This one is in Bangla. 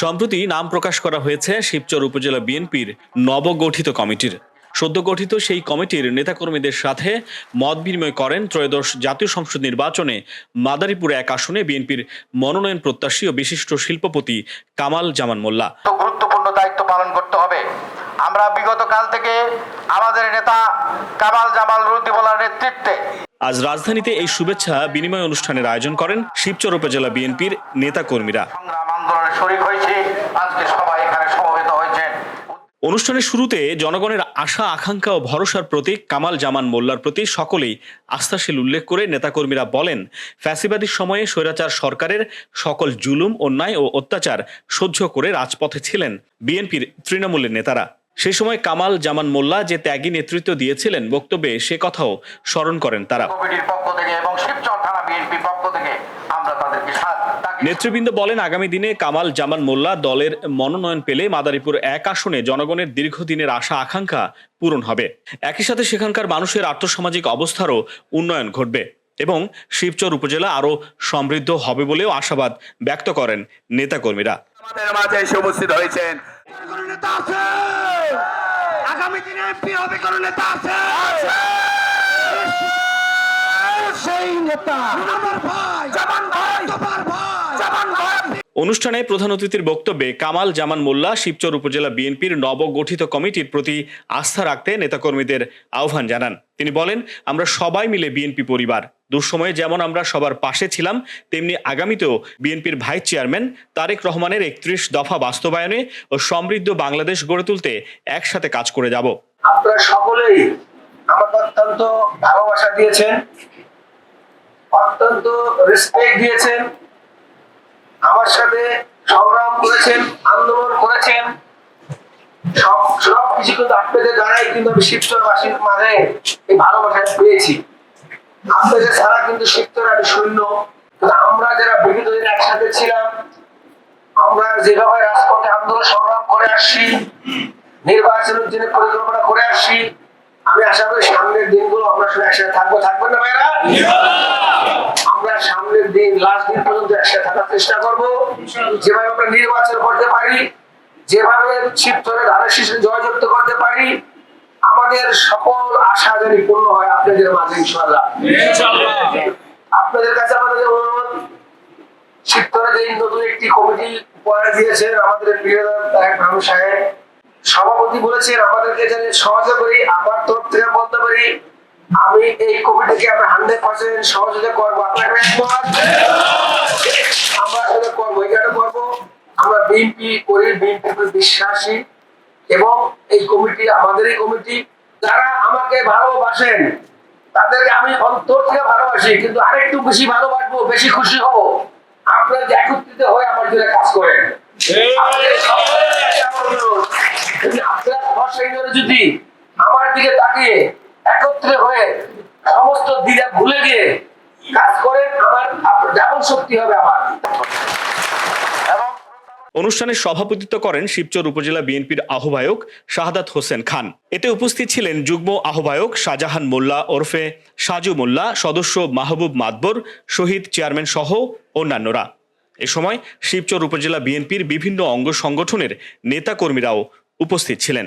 সম্প্রতি নাম প্রকাশ করা হয়েছে শিবচর উপজেলা বিএনপির নবগঠিত কমিটির। সদ্য গঠিত সেই কমিটির নেতাকর্মীদের সাথে মত বিনিময় করেন ত্রয়োদশ জাতীয় সংসদ নির্বাচনে মাদারীপুরে এক আসনে বিএনপির মনোনয়ন প্রত্যাশী ও বিশিষ্ট শিল্পপতি কামাল জামান মোল্লা। গুরুত্বপূর্ণ দায়িত্ব পালন করতে হবে। আমরা বিগত কাল থেকে আমাদের নেতা কামাল জামাল রুদ্দিবলার নেতৃত্বে আজ রাজধানীতে এই শুভেচ্ছা বিনিময় অনুষ্ঠানের আয়োজন করেন শিবচর উপজেলা বিএনপির নেতাকর্মীরা। শরিক হয়েছি। আজকে সবাই এখানে সমবেত হয়েছেন অনুষ্ঠানের শুরুতে জনগণের আশা আকাঙ্ক্ষা ও ভরসার প্রতীক কামাল জামান মোল্লার প্রতি সকলেই আস্থাশীল উল্লেখ করে নেতাকর্মীরা বলেন ফ্যাসিবাদীর সময়ে স্বৈরাচার সরকারের সকল জুলুম অন্যায় ও অত্যাচার সহ্য করে রাজপথে ছিলেন বিএনপির তৃণমূলের নেতারা। সে সময় কামাল জামান মোল্লা যে ত্যাগী নেতৃত্ব দিয়েছিলেন বক্তব্যে সে কথাও স্মরণ করেন তারা। কমিটির পক্ষ থেকে এবং শিবচর থানা বিএনপির পক্ষ থেকে আমরা তাদেরকে সাথ ডাকি। নেতৃবৃন্দ বলেন আগামী দিনে কামাল জামান মোল্লা দলের মনোনয়ন পেলে মাদারীপুর এক আসনে জনগণের দীর্ঘদিনের আশা আকাঙ্ক্ষা পূরণ হবে। একই সাথে সেখানকার মানুষের আর্থসামাজিক অবস্থারও উন্নয়ন ঘটবে এবং শিবচর উপজেলা আরও সমৃদ্ধ হবে বলেও আশাবাদ ব্যক্ত করেন নেতাকর্মীরা। আমাদের মাঝে এসে উপস্থিত হয়েছেন। নেতা আছে। আগামী দিনে এমপি হবে কোন নেতা আছে। সেই নেতা। আমার ভাই। জামান ভাই। তোমার ভাই জামান ভাই অনুষ্ঠানে প্রধান অতিথির বক্তব্যে কামাল জামান মোল্লা, শিবচর উপজেলা বিএনপির নবগঠিত কমিটির প্রতি আস্থা রাখতে নেতাকর্মীদের আহ্বান জানান। তিনি বলেন, আমরা সবাই মিলে বিএনপি পরিবার। দুঃসময়ে যেমন আমরা সবার পাশে ছিলাম, তেমনি আগামীতেও বিএনপির ভাইস চেয়ারম্যান তারেক রহমানের একত্রিশ দফা বাস্তবায়নে ও সমৃদ্ধ বাংলাদেশ গড়ে তুলতে একসাথে কাজ করে যাব। আপনারা সকলেই আমাকে অত্যন্ত ভালোবাসা দিয়েছেন, অত্যন্ত রেসপেক্ট দিয়েছেন। আমার সাথে সংগ্রাম করেছেন, আন্দোলন করেছেন। সব সব কিছু কিন্তু আপনাদের দ্বারাই কিন্তু আমি শিবচরবাসীর মাঝে এই ভালোবাসা পেয়েছি। আপনাদের ছাড়া কিন্তু শিবচর আমি শূন্য আমরা যারা বিগত দিন একসাথে ছিলাম, আমরা যেভাবে রাজপথে আন্দোলন সংগ্রাম করে আসছি, নির্বাচনের জন্য পরিকল্পনা করে আসছি, আমি আশা করি সামনের দিনগুলো আমরা শুধু একসাথে থাকব। থাকবেন না ভাইরা সামনের দিন লাস্ট দিন পর্যন্ত একসাথে থাকার চেষ্টা করব। যেভাবে আমরা নির্বাচন করতে পারি, যেভাবে ধানের শীর্ষে জয়যুক্ত করতে পারি, আমাদের সকল আশা জানি পূর্ণ হয় আপনাদের মাঝে ইনশাল্লাহ আপনাদের কাছে আমাদের অনুরোধ শিবচরে যে নতুন একটি কমিটি উপহার দিয়েছেন আমাদের প্রিয় সাহেব, সভাপতি বলেছেন, আমাদেরকে যেন সহযোগিতা আমি এই কমিটিকে আমরা হান্ড্রেড পার্সেন্ট সহযোগিতা করব। আমরা করব এই করব। আমরা বিএনপি করি বিএনপি বিশ্বাসী। এবং এই কমিটি আমাদেরই কমিটি, যারা আমাকে ভালোবাসেন, তাদেরকে আমি অন্তর থেকে ভালোবাসি, কিন্তু আরেকটু বেশি ভালোবাসবো, বেশি খুশি হব। আপনারা যে একত্রিত হয়ে আমার জন্য কাজ করেন। আপনারা যদি আমার দিকে তাকিয়ে একত্রে হয়ে সমস্ত দ্বিধা ভুলে গিয়ে কাজ করেন আমার যেমন শক্তি হবে আমার। অনুষ্ঠানে সভাপতিত্ব করেন শিবচর উপজেলা বিএনপির আহ্বায়ক শাহাদাত হোসেন খান। এতে উপস্থিত ছিলেন যুগ্ম আহ্বায়ক শাহজাহান মোল্লা ওরফে সাজু মোল্লা, সদস্য মাহবুব মাতবর, শহীদ চেয়ারম্যান সহ অন্যান্যরা। এ সময় শিবচর উপজেলা বিএনপির বিভিন্ন অঙ্গ সংগঠনের নেতাকর্মীরাও উপস্থিত ছিলেন।